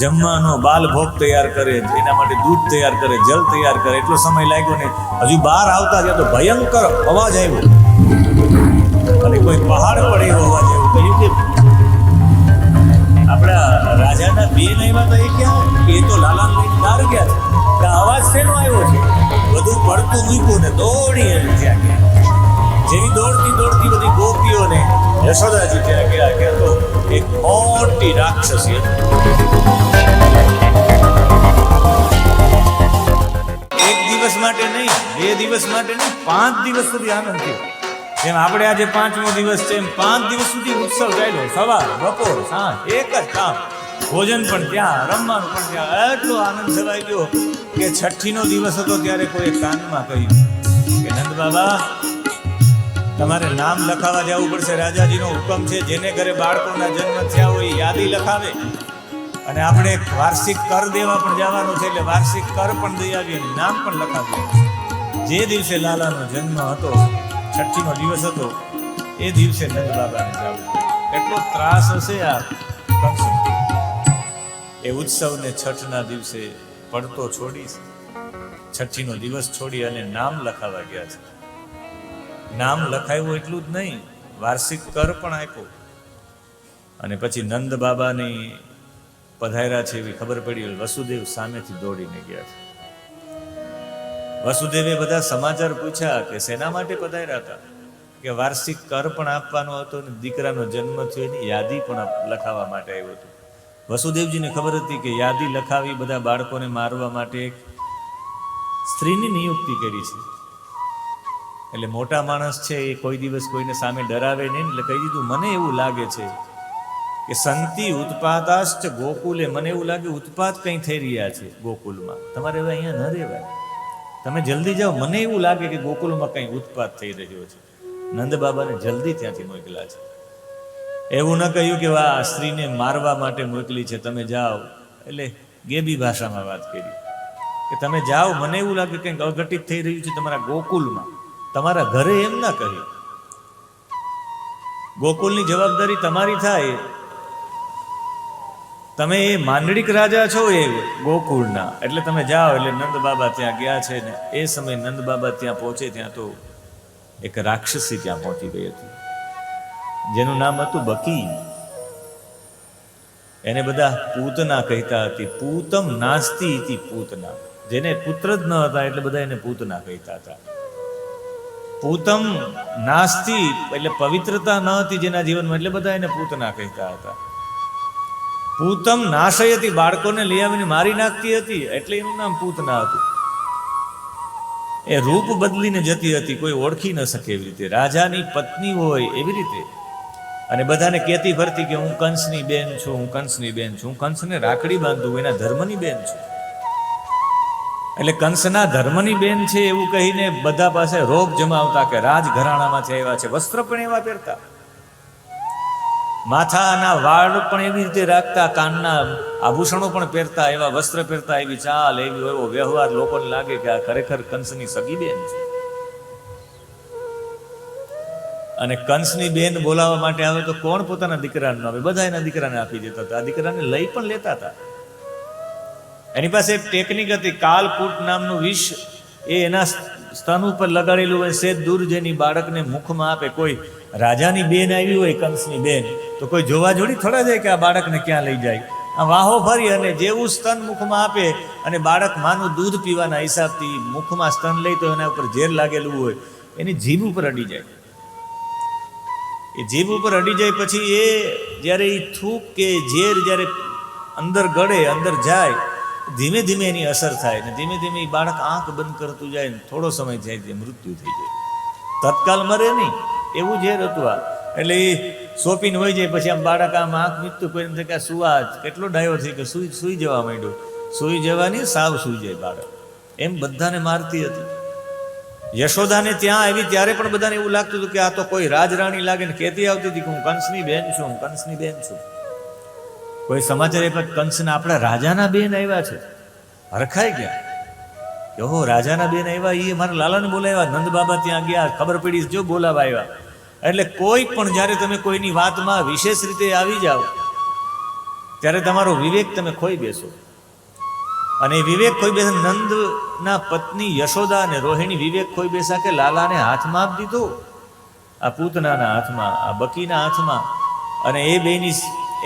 જમવાનો બાલ ભોગ તૈયાર કરે, એના માટે દૂધ તૈયાર કરે, જલ તૈયાર કરે. એટલો સમય લાગ્યો ને, હજુ બહાર આવતા ગયા તો ભયંકર અવાજ આવ્યો. અને કોઈ પહાડ પડે એવો અવાજ આવ્યો. કહ્યું કે, આપણા રાજાના બેન આવ્યા હતા એ ક્યાં? એ તો લાલા લઈને બહાર ગયા છે. અવાજ શેનો આવ્યો છે? બધું પડતું મૂક્યું ને દોડી એમ ત્યાં ગયા. જેવી દોડતી દોડતી બધી ગોપીઓને યશોદાજી ત્યાં ગયા. ગયા તો એક મોટી રાક્ષસી હતી. બે દિવસ માટે નહીં પાંચ દિવસ સુધી આનંદ થયો. જેમ આપણે આજે પાંચમો દિવસ છે એમ પાંચ દિવસ સુધી ઉત્સવ ચાલ્યો. સવાર, બપોર, સાંજ, એક જ કામ. ભોજન પણ ત્યાં, રમવાનું પણ ત્યાં. એટલો આનંદ છવાઈ ગયો કે છઠ્ઠીનો દિવસ હતો ત્યારે કોઈ કાનમાં કહ્યું કે, નંદ બાબા, તમારે નામ લખાવા જવું પડશે. રાજાજીનો હુકમ છે, જેને ઘરે બાળકોના જન્મ થયા હોય યાદી લખાવે. અને આપણે વાર્ષિક કર દેવા પણ જવાનું છે, એટલે વાર્ષિક કર પણ દઈ આવીએ નામ પણ લખાવીએ. જે દિવસે લાલાનો જન્મ હતો, છઠ્ઠીનો દિવસ હતો, એ દિવસે નંદ બાબાને જવું. એટલો ત્રાસ હશે આ કંસ એ ઉત્સવને છઠના દિવસે પડતો છોડી છઠ્ઠીનો દિવસ છોડી અને નામ લખાવા ગયા છે. નામ લખાયું એટલું જ નહીં, વાર્ષિક કર પણ આપ્યો. અને પછી નંદ બાબાની પધાર્યા છે એવી ખબર પડી, વસુદેવ સામેથી દોડીને ગયા છે. વસુદેવે બધા સમાચાર પૂછ્યા કે શેના માટે પધાર્યા હતા? કે વાર્ષિક કર પણ આપવાનો હતો અને દીકરાનો જન્મ થયો એની યાદી પણ લખાવવા માટે આવ્યો હતો? વસુદેવજીને ખબર હતી કે યાદી લખાવી બધા બાળકોને મારવા માટે એક સ્ત્રીની નિયુક્તિ કરી છે. એટલે મોટા માણસ છે એ કોઈ દિવસ કોઈને સામે ડરાવે નહીં એટલે કહી દીધું, મને એવું લાગે છે કે સંતિ ઉત્પાદાશ્ચ ગોકુલે. મને એવું લાગે ઉત્પાત કંઈ થઈ રહ્યા છે ગોકુલમાં. તમારે હવે અહીંયા ન રહેવાય. તમે જલ્દી જાઓ. મને એવું લાગે કે ગોકુલમાં કંઈ ઉત્પાત થઈ રહ્યો છે. નંદ બાબાને જલ્દી ત્યાંથી મોકલ્યા છે. એવું ન કહ્યું કે આ સ્ત્રીને મારવા માટે મોકલી છે. તમે જાઓ. એટલે ગેબી ભાષામાં વાત કરી. કે તમે જાઓ. મને એવું લાગે કંઈક અઘટિત થઈ રહ્યું છે તમારા ગોકુલમાં. તમારા ઘરે એમ ના કહ્યું ગોકુલની જવાબદારી તમારી થાય. તમે એ માંડળીક રાજા છો એ ગોકુળના. એટલે તમે જાઓ, એટલે નંદ બાબા ત્યાં ગયા છે ને એ સમયે નંદ બાબા ત્યાં પહોંચે, ત્યાં તો એક રાક્ષસી ત્યાં પહોંચી ગઈ હતી. જેનું નામ હતું બકી એને બધા પૂતના કહેતા હતી, પૂતમ નાસ્તી હતી પૂતના. જેને પુત્ર જ ન હતા, એટલે બધા એને પૂતના કહેતા હતા. પૂતમ નાસ્તી એટલે પવિત્રતા ન હતી જેના જીવનમાં, એટલે બધા એને પૂતના કહેતા હતા. પૂતમ નાશય હતી, બાળકોને લઈ આવીને મારી નાખતી હતી, એટલે એનું નામ પૂતના હતું. એ રૂપ બદલીને જતી હતી, કોઈ ઓળખી ન શકે એવી રીતે. રાજાની પત્ની હોય એવી રીતે. અને બધાને કહેતી ફરતી કે હું કંસની બેન છું, હું કંસની બેન છું, હું કંસને રાખડી બાંધું એના ધર્મની બેન છું. એટલે કંસના ધર્મની બેન છે એવું કહીને બધા પાસે રોગ જમાવતા કે રાજઘરાણામાંથી આવ્યા છે, વસ્ત્ર પણ એવા પહેરતા. માથાના વાળ પણ એવી રીતે રાખતા, કાનના આભૂષણો પણ પહેરતા, એવા વસ્ત્ર પહેરતા, એવી ચાલ, એવી એવો વ્યવહાર લોકોને લાગે કે આ ખરેખર કંસની સગી બેન છે. અને કંસની બેન બોલાવવા માટે આવે તો કોણ પોતાના દીકરાને આવે બધા એના દીકરાને આપી દેતા હતા. આ દીકરાને લઈ પણ લેતા હતા. એની પાસે ટેકનિક હતી, કાલકૂટ નામનું વિષ એ એના સ્તન ઉપર લગાડેલું હોય સેજ દૂર જેની બાળકને મુખમાં આપે. કોઈ રાજાની બેન આવી હોય, કંસની બેન, તો કોઈ જોવા જોડી થોડા જાય કે આ બાળકને ક્યાં લઈ જાય? આ વાહો ફરી અને જેવું સ્તન મુખમાં આપે અને બાળક માનું દૂધ પીવાના હિસાબથી મુખમાં સ્તન લઈ તો એના ઉપર ઝેર લાગેલું હોય, એની જીભ ઉપર અડી જાય. એ જીભ ઉપર અડી જાય પછી એ જ્યારે એ થૂક કે ઝેર જ્યારે અંદર ગળે, અંદર જાય, ધીમે ધીમે એની અસર થાય ને ધીમે ધીમે એ બાળક આંખ બંધ કરતું જાય ને થોડો સમય જાય તે મૃત્યુ થઈ જાય. તત્કાલ મરે નહીં. એવું ઝેર હતું આ એટલે એ સોપીને હોય જાય, પછી આમ બાળક આમ આંખ મીચતું કોઈ એમ થાય કે સુવા કેટલો ડાયો થઈ કે સુઈ સુઈ જવા માંડ્યો. સુઈ જવાની સાવ સુઈ જાય બાળક. એમ બધાને મારતી હતી. યશોદાને ત્યાં આવી, ત્યારે પણ બધાને એવું લાગતું હતું કે આ તો કોઈ રાજરાણી લાગે ને કહેતી આવતી હતી કે હું કંસની બેન છું, હું કંસની બેન છું. કોઈ સમાચાર એ કંસના આપણા રાજાના બેન આવ્યા છે? હરખાઈ ગયા. ઓહો, રાજાના બેન આવ્યા એ મારા લાલાને બોલાવ્યા. નંદ બાબા ત્યાં ગયા, ખબર પડી, જો બોલાવા આવ્યા. એટલે કોઈ પણ જ્યારે તમે કોઈની વાતમાં વિશેષ રીતે આવી જાઓ, ત્યારે તમારો વિવેક તમે ખોઈ બેસો. અને વિવેક ખોઈ બેસે, નંદના પત્ની યશોદા અને રોહિણી વિવેક ખોઈ બેસા કે લાલાને હાથમાં આપી દીધો? આ પૂતનાના હાથમાં, આ બકીના હાથમાં. અને એ બેની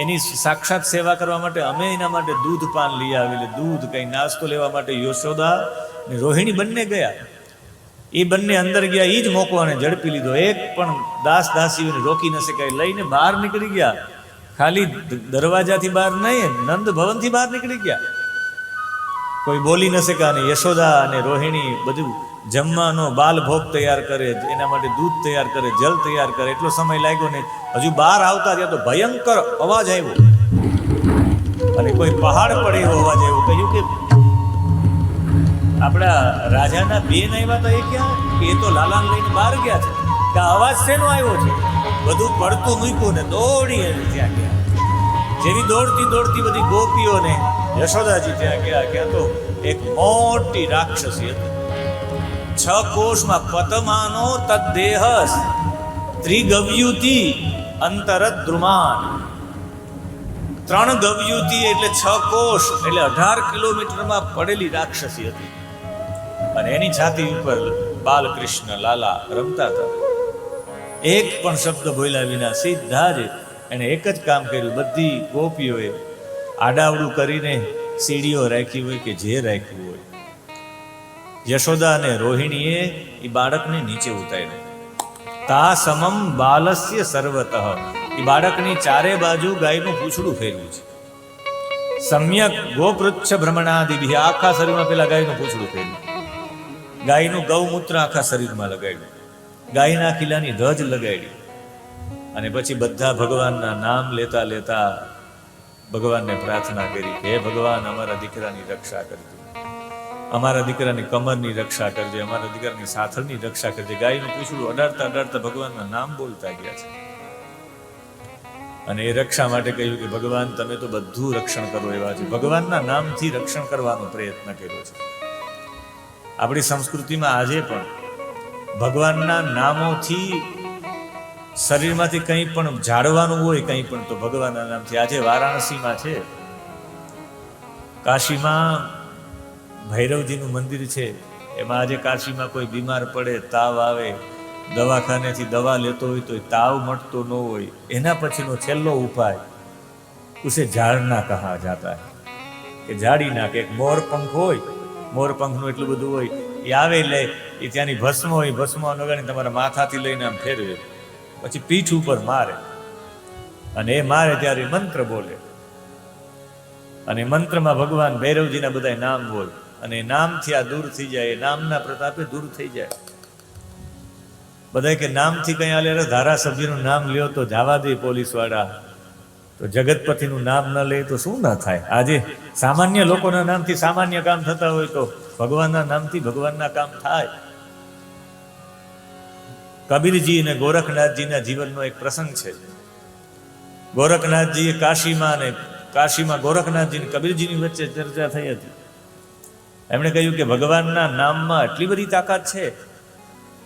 એની સાક્ષાત સેવા કરવા માટે અમે એના માટે દૂધ પાન લઈ આવેલી. દૂધ કંઈ નાસ્તો લેવા માટે યશોદા અને રોહિણી બંને ગયા. એ બંને અંદર ગયા એ જ મોકવાને ઝડપી લીધો. એક પણ દાસ દાસીઓને રોકી ન શકાય. લઈને બહાર નીકળી ગયા. ખાલી દરવાજાથી બહાર નહીં, નંદ ભવનથી બહાર નીકળી ગયા. કોઈ બોલી ન શકા અને યશોદા અને રોહિણી બધું જમવાનો બાલભોગ તૈયાર કરે, એના માટે દૂધ તૈયાર કરે, જલ તૈયાર કરે. એટલો સમય લાગ્યો ને હજુ બહાર આવતા ત્યાં તો ભયંકર અવાજ આવ્યો. અને કોઈ પહાડ પડે એવો અવાજ આવ્યો. કહ્યું કે આપણા રાજાના બેન આવ્યા તો એ ક્યાં? એ તો લાલાન લઈને બહાર ગયા છે. કે અવાજ શેનો આવ્યો છે? બધું પડતું મૂક્યું ને દોડી ત્યાં ગયા. જેવી દોડતી દોડતી બધી ગોપીઓને યશોદાજી ત્યાં ગયા. ક્યાં તો એક મોટી રાક્ષસી હતી. છ કોષમાં પતમાનો તદ્દેહસ, ત્રિગવ્યુતિ અંતરત દ્રુમાન ત્રણ ગવ્યુતિ એટલે છ કોષ, એટલે અઢાર કિલોમીટરમાં પડેલી રાક્ષસી હતી. અને એની છાતી ઉપર બાલકૃષ્ણ લાલા રમતા હતા. એક પણ શબ્દ બોલ્યા વિના સીધા જ એણે એક જ કામ કર્યું. બધી ગોપીઓએ આડાવડું કરીને સીડીઓ રાખી હોય કે જે રાખ્યું હોય. યશોદા અને રોહિણીએ એ બાળકને નીચે ઉતાર્યું. તા સમમ બાલસ્ય સર્વતઃ. એ બાળકની ચારે બાજુ ગાયનું પૂછડું ફેરવું છે. સમ્યક ગોપૃચ્છ ભ્રમણાદિભી આખા શરીરમાં પેલા ગાયનું પૂછડું ફેરવું. ગાયનું ગૌમૂત્ર આખા શરીરમાં લગાડ્યું. ગાયના કિલ્લાની ધજ લગાડી. અને પછી બધા ભગવાનના નામ લેતા લેતા ભગવાનને પ્રાર્થના કરી હે ભગવાન, અમારા દીકરાની રક્ષા કરજો. અમારા દીકરાની કમરની રક્ષા કરજે, અમારા દીકરાની સાથળની રક્ષા કરજે. ગાયનું પૂછડું અડાડતા અડાડતા ભગવાનના નામ બોલતા ગયા છે. અને એ રક્ષા માટે કહ્યું કે, ભગવાન, તમે તો બધું રક્ષણ કરો એવા છે. ભગવાનના નામથી રક્ષણ કરવાનો પ્રયત્ન કર્યો છે. આપણી સંસ્કૃતિમાં આજે પણ ભગવાનના નામોથી શરીરમાંથી કંઈ પણ ઝાડવાનું હોય, કંઈ પણ તો ભગવાનના નામથી. આજે વારાણસીમાં છે. કાશીમાં ભૈરવજીનું મંદિર છે. એમાં આજે કાશીમાં કોઈ બીમાર પડે, તાવ આવે, દવાખાનેથી દવા લેતો હોય તો તાવ મટતો ન હોય. એના પછીનો છેલ્લો ઉપાય ઉસે ઝાડના કહા જાતા કે ઝાડી નાખે, એક મોર પંખ હોય મોર પંખનું એટલું બધું હોય, એ આવે લે એ ત્યાંની ભસ્મ હોય, ભસ્મ નગાડી તમારા માથાથી લઈને આમ ફેરવે. પછી પીઠ ઉપર મારે. અને એ મારે ત્યારે મંત્ર બોલે. અને મંત્રમાં ભગવાન ભૈરવજીના બધા નામ બોલે. અને નામથી આ દૂર થઈ જાય, એ નામના પ્રતાપે દૂર થઈ જાય. બધા કે નામથી કઈ આલે ધારાસભ્યનું નામ લ્યો તો જવા દે પોલીસવાળા તો જગતપતિનું નામ ન લે તો શું ના થાય? આજે સામાન્ય લોકોના નામથી સામાન્ય કામ થતા હોય તો ભગવાનના નામથી ભગવાનના કામ થાય. કબીરજી અને ગોરખનાથજીના જીવનનો એક પ્રસંગ છે. ગોરખનાથજી કાશીમાં અને કાશીમાં ગોરખનાથજી અને કબીરજીની વચ્ચે ચર્ચા થઈ હતી. એમણે કહ્યું કે ભગવાનના નામમાં એટલી બધી તાકાત છે.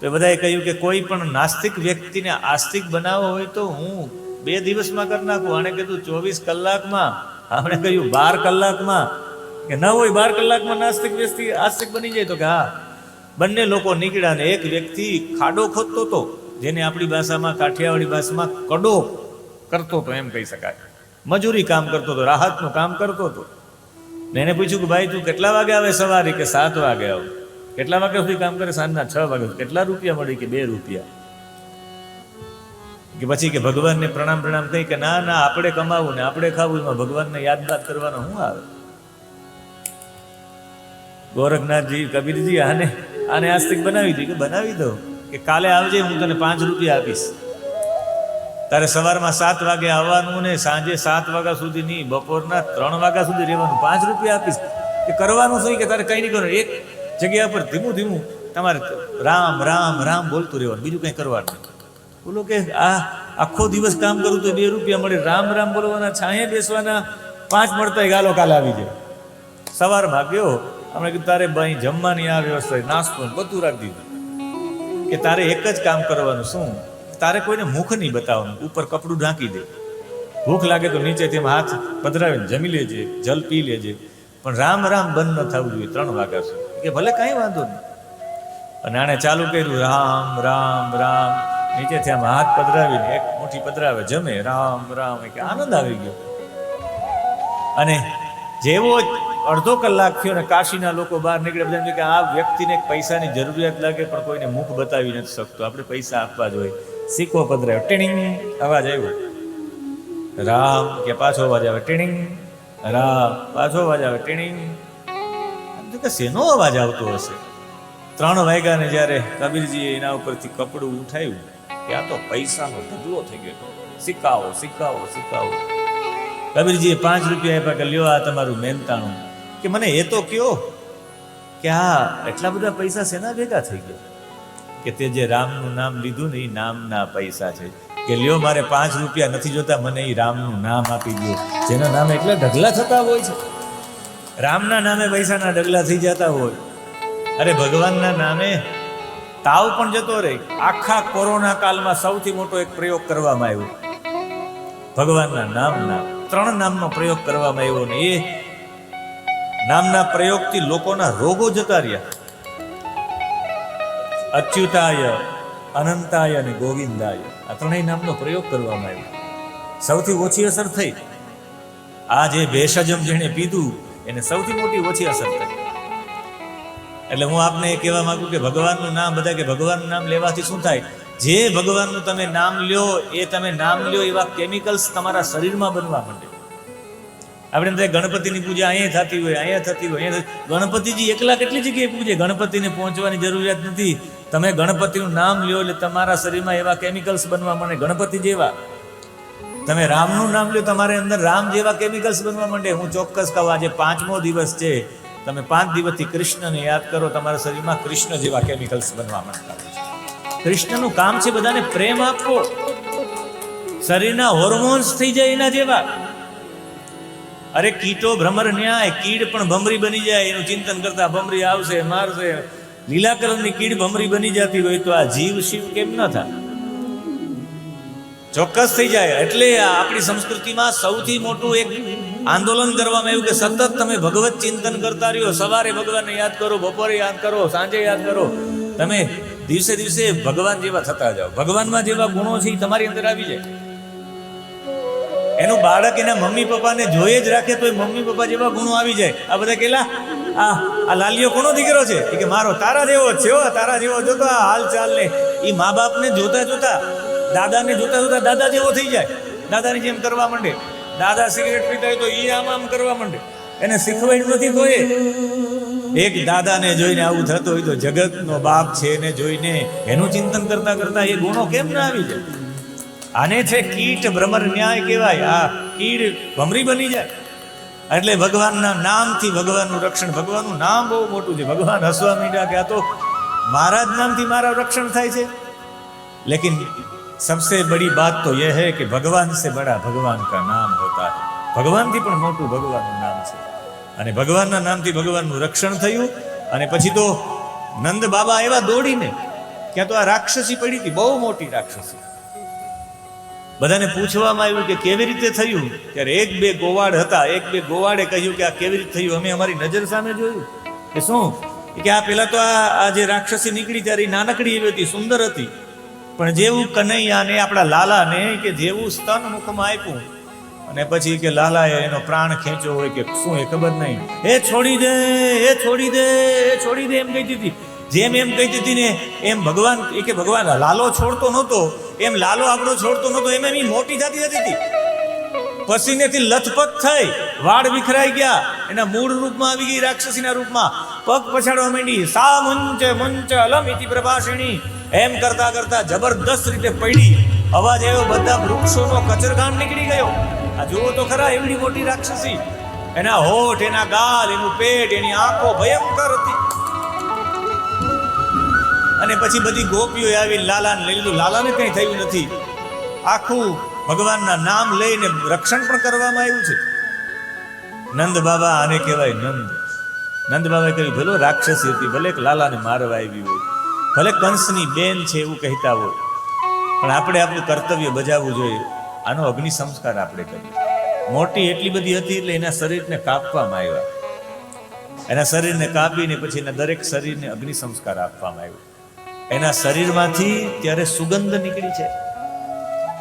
તો બધાએ કહ્યું કે કોઈ પણ નાસ્તિક વ્યક્તિને આસ્તિક બનાવવો હોય તો હું બે દિવસમાં કરી નાખું. આણે કીધું, ચોવીસ કલાકમાં. આપણે કહ્યું, બાર કલાકમાં. કે ન હોય બાર કલાકમાં નાસ્તિક વ્યક્તિ આસ્તિક બની જાય તો કે હા, બંને લોકો નીકળ્યા ને એક વ્યક્તિ ખાડો ખોદતો હતો, જેને આપણી ભાષામાં કાઠિયાવાડી ભાષામાં કડો કરતો હતો, એમ કહી શકાય. મજૂરી કામ કરતો હતો, રાહતનું કામ કરતો હતો. ને એને પૂછ્યું કે, ભાઈ, તું કેટલા વાગે આવે સવારે? કે સાત વાગે આવું. કેટલા વાગ્યા સુધી કામ કરે? સાંજના છ વાગે કેટલા રૂપિયા મળી કે બે રૂપિયા? કે પછી કે ભગવાનને પ્રણામ પ્રણામ કહી કે ના ના, આપણે કમાવું ને, આપણે ખાવું, એમાં ભગવાનને યાદ બાદ કરવાનો શું આવે? ગોરખનાથજી, કબીરજી, આને આને આસ્તિક બનાવી દી કે બનાવી દો? કે કાલે આવજે, હું તને પાંચ રૂપિયા આપીશ. તારે સવારમાં સાત વાગે આવવાનું ને સાંજે સાત વાગ્યા સુધી નહીં, બપોરના ત્રણ વાગ્યા સુધી રહેવાનું, પાંચ રૂપિયા આપીશ. કે કરવાનું શું? કે તારે કંઈ નહીં કરવાનું. એક જગ્યા પર ધીમું ધીમું તમારે રામ રામ રામ બોલતું રહેવાનું, બીજું કંઈ કરવાનું નહીં. બોલો કે, આ આખો દિવસ કામ કરું તો બે રૂપિયા મળે. રામ રામ બોલવાના, છાંયે બેસવાના, પાંચ મળતા ગાલો કાલ આવી જાય. સવારમાં ગયો અમે કીધું, તારે ભાઈ જમવાની આ વ્યવસ્થા નાસ્તો બધું રાખી દીધું. કે, તારે એક જ કામ કરવાનું, શું? તારે કોઈને મુખ નહીં બતાવવાનું, ઉપર કપડું ઢાંકી દે. ભૂખ લાગે તો નીચેથી એમ હાથ પધરાવીને જમી લેજે, જલ પી લેજે. પણ રામ રામ બંધ ન થવું જોઈએ, ત્રણ વાગ્યા સુધી. કે, ભલે કાંઈ વાંધો નહીં. અને આણે ચાલુ કર્યું, રામ રામ રામ. નીચેથી આમ હાથ પધરાવીને એક મુઠ્ઠી પધરાવે, જમે, રામ રામ કે આનંદ આવી ગયો. અને જેવો જ અડધો કલાક થયો ને કાશીના લોકો બહાર નીકળે બધા કે આ વ્યક્તિને પૈસાની જરૂરિયાત લાગે, પણ કોઈને મુખ બતાવી નથી શકતો. આપણે પૈસા આપવા જોઈએ સિક્કો પધરાયો, ટીણિંગ, અવાજ આવ્યો. રામ કે પાછો અવાજ આવે, ટીણિંગ, રામ, પાછો અવાજ આવે, ટીણિંગ. કે શેનો અવાજ આવતો હશે? ત્રણ વાગ્યાને જ્યારે કબીરજીએ એના ઉપરથી કપડું ઉઠાવ્યું કે આ તો પૈસાનો ઢગલો થઈ ગયો સિક્કાઓ સિક્કાઓ સિક્કાઓ. કબીરજીએ પાંચ રૂપિયા આપ્યા કે લ્યો આ તમારું મહેનતાણું. કે મને એ તો કયો કે આ એટલા બધા પૈસા શેના ભેગા થઈ ગયા? કે તે જે રામનું નામ લીધું ને એ નામના પૈસા છે. કે લ્યો મારે પાંચ રૂપિયા નથી જોતા, મને એ રામનું નામ આપી દો જેના નામે એટલા ઢગલા થતા હોય છે. રામના નામે પૈસાના ઢગલા થઈ જતા હોય. અરે ભગવાનના નામે તાવ પણ જતો રહે. આખા કોરોના કાલમાં સૌથી મોટો એક પ્રયોગ કરવામાં આવ્યો. ભગવાનના નામના ત્રણ નામનો પ્રયોગ કરવામાં આવ્યો ને એ નામના પ્રયોગથી લોકોના રોગો જતા રહ્યા. અચ્યુતાય, અનંતાય અને ગોવિંદાય આ ત્રણેય નામનો પ્રયોગ કરવામાં આવ્યો. સૌથી ઓછી અસર થઈ. આ જે ભેષજમ જેણે પીધું, એને સૌથી મોટી ઓછી અસર થઈ. એટલે હું આપને એ કહેવા માંગુ કે ભગવાનનું નામ, બધા કે ભગવાનનું નામ લેવાથી શું થાય? જે ભગવાનનું તમે નામ લ્યો, એ તમે નામ લ્યો, એવા કેમિકલ્સ તમારા શરીરમાં બનવા માંડે. આપણે એમ ગણપતિની પૂજા અહીંયા થતી હોય, અહીંયા થતી હોય, અહીંયા ગણપતિજી એકલા કેટલી જગ્યાએ પૂજે? ગણપતિને પહોંચવાની જરૂરિયાત નથી. તમે ગણપતિનું નામ લ્યો એટલે તમારા શરીરમાં એવા કેમિકલ્સ બનવા માંડે. ગણપતિ જેવા. તમે રામનું નામ લ્યો, તમારે અંદર રામ જેવા કેમિકલ્સ બનવા માંડે. હું ચોક્કસ કહું, આજે પાંચમો દિવસ છે. તમે પાંચ દિવસથી કૃષ્ણને યાદ કરો, તમારા શરીરમાં કૃષ્ણ જેવા કેમિકલ્સ બનવા માંડતા હોય કૃષ્ણનું કામ છે બધાને પ્રેમ આપવો. શરીરના હોર્મોન્સ થઈ જાય એના જેવા. અરે કીટો ભ્રમર ન્યાય, કીડ પણ ભમરી બની જાય, એનું ચિંતન કરતા ભમરી આવશે, મારશે. લીલા કલરની કીડ ભમરી બની જતી હોય તો આ જીવ શિવ કેમ ન થાય? ચોક્કસ થઈ જાય. એટલે આપણી સંસ્કૃતિમાં સૌથી મોટું એક આંદોલન કરવામાં એવું કે સતત તમે ભગવત ચિંતન કરતા રહ્યો. સવારે ભગવાનને યાદ કરો, બપોરે યાદ કરો, સાંજે યાદ કરો. તમે દિવસે દિવસે ભગવાન જેવા થતા જાઓ. ભગવાનમાં જેવા ગુણો છે એ તમારી અંદર આવી જાય. એનું બાળક એના મમ્મી પપ્પાને જોઈએ જ રાખે તો એ મમ્મી પપ્પા જેવા ગુણો આવી જાય. આ બધા કેલા? આ આ લાલીઓ કોનો દીકરો છે? કે મારો, તારા જેવો છે તારા જેવો જોતો આ હાલ ચાલ ને એ મા બાપને જોતા જોતા, દાદાને જોતા જોતા દાદા જેવો થઈ જાય. દાદાની જેમ કરવા માંડે. દાદા સિગરેટ પીતા હોય તો એ આમ આમ કરવા માંડે. એને શીખવાડ્યું નથી કોઈ એક દાદાને જોઈને આવું થતું હોય તો જગતનો બાપ છે એને જોઈને એનું ચિંતન કરતા કરતા એ ગુણો કેમ ના આવી જાય? આને છે કીટ ભ્રમર ન્યાય કહેવાય. આ કીડ ભમરી બની જાય. એટલે ભગવાનના નામથી ભગવાનનું રક્ષણ, ભગવાનનું નામ બહુ મોટું છે. ભગવાન હસવા મીડા કે આ તો મારા જ નામથી મારા રક્ષણ થાય છે. લેકિન सबसे बड़ी बात तो यह है कि भगवान से बड़ा भगवान का नाम होता है ભગવાનથી પણ મોટું ભગવાનનું નામ છે અને ભગવાનના નામથી ભગવાનનું રક્ષણ થયું અને પછી તો નંદ બાબા એવા દોડીને ક્યાં તો આ રાક્ષસી પડી હતી બહુ મોટી રાક્ષસી બધાને પૂછવામાં આવ્યું કે કેવી રીતે થયું ત્યારે એક બે ગોવાડ હતા એક બે ગોવાડે કહ્યું કે આ કેવી રીતે થયું અમે અમારી નજર સામે જોયું કે શું કે આ પેલા તો આ આ જે રાક્ષસી નીકળી ત્યારે ઈ નાનકડી એવી હતી સુંદર હતી પણ જેવું કનૈયાને, આપણા લાલાને કે જેવું સ્તન મુખમાં આપ્યું, અને પછી કે લાલાએ એનો પ્રાણ ખેંચ્યો હોય કે શું એ ખબર નહીં. એ છોડી દે, એ છોડી દે, એ છોડી દે એમ કહેતી હતી જેમ એમ કહેતી હતી ને, એમ ભગવાન, એ કે ભગવાન, લાલો છોડતો નહોતો, એમ લાલો આપણો છોડતો નહોતો, એમ એમ મોટી થતી જતી હતી. પસીનેથી લથપથ થઈ, વાળ વિખરાઈ ગયા, એના મૂળ રૂપમાં આવી ગઈ રાક્ષસીના રૂપમાં. પગ પછાડવા માંડી સા મંચ મંચ અલમ ઇતિ પ્રભાષિણી. એમ કરતા કરતા જબરદસ્ત રીતે પડી. અવાજ આવ્યો, બધા વૃક્ષોનો કચરગામ નીકળી ગયો. આ જુઓ તો ખરા, એવડી મોટી રાક્ષસી. એના હોઠ, એના ગાલ, એનું પેટ, એની આંખો ભયંકર હતી. અને પછી બધી ગોપીઓ આવી, લાલાને લઈ લીધું. લાલાને કંઈ થયું નથી. આખું ભગવાનના નામ લઈને રક્ષણ પણ કરવામાં આવ્યું છે. નંદ બાબા આને કહેવાય નંદ. નંદ બાબાએ કહ્યું, ભલે રાક્ષસી હતી, ભલે લાલાને મારવા આવી હોય. ભલે કંસની બેન છે એવું કહેતા હોય, પણ આપણે આપણું કર્તવ્ય બજાવવું જોઈએ. આનો અગ્નિ સંસ્કાર આપણે કરીએ. મોટી એટલી બધી હતી એટલે એના શરીરને કાપવામાં આવ્યા. એના શરીરને કાપીને પછી એના દરેક શરીરને અગ્નિ સંસ્કાર આપવામાં આવ્યો. એના શરીરમાંથી ત્યારે સુગંધ નીકળી છે.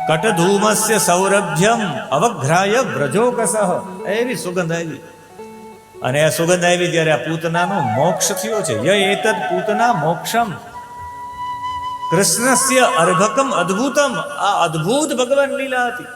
કટધૂમસ્ય સૌરભ્યમ અવઘ્રાય વ્રજોકસહ એવી સુગંધ આવી. અને આ સુગંધ આવી ત્યારે આ પૂતનાનો મોક્ષ થયો છે. ય એતદ પૂતના મોક્ષમ. કૃષ્ણસ્ય અર્ભકમ અદ્ભુતમ આ અદ્ભુત ભગવાન લીલા હતી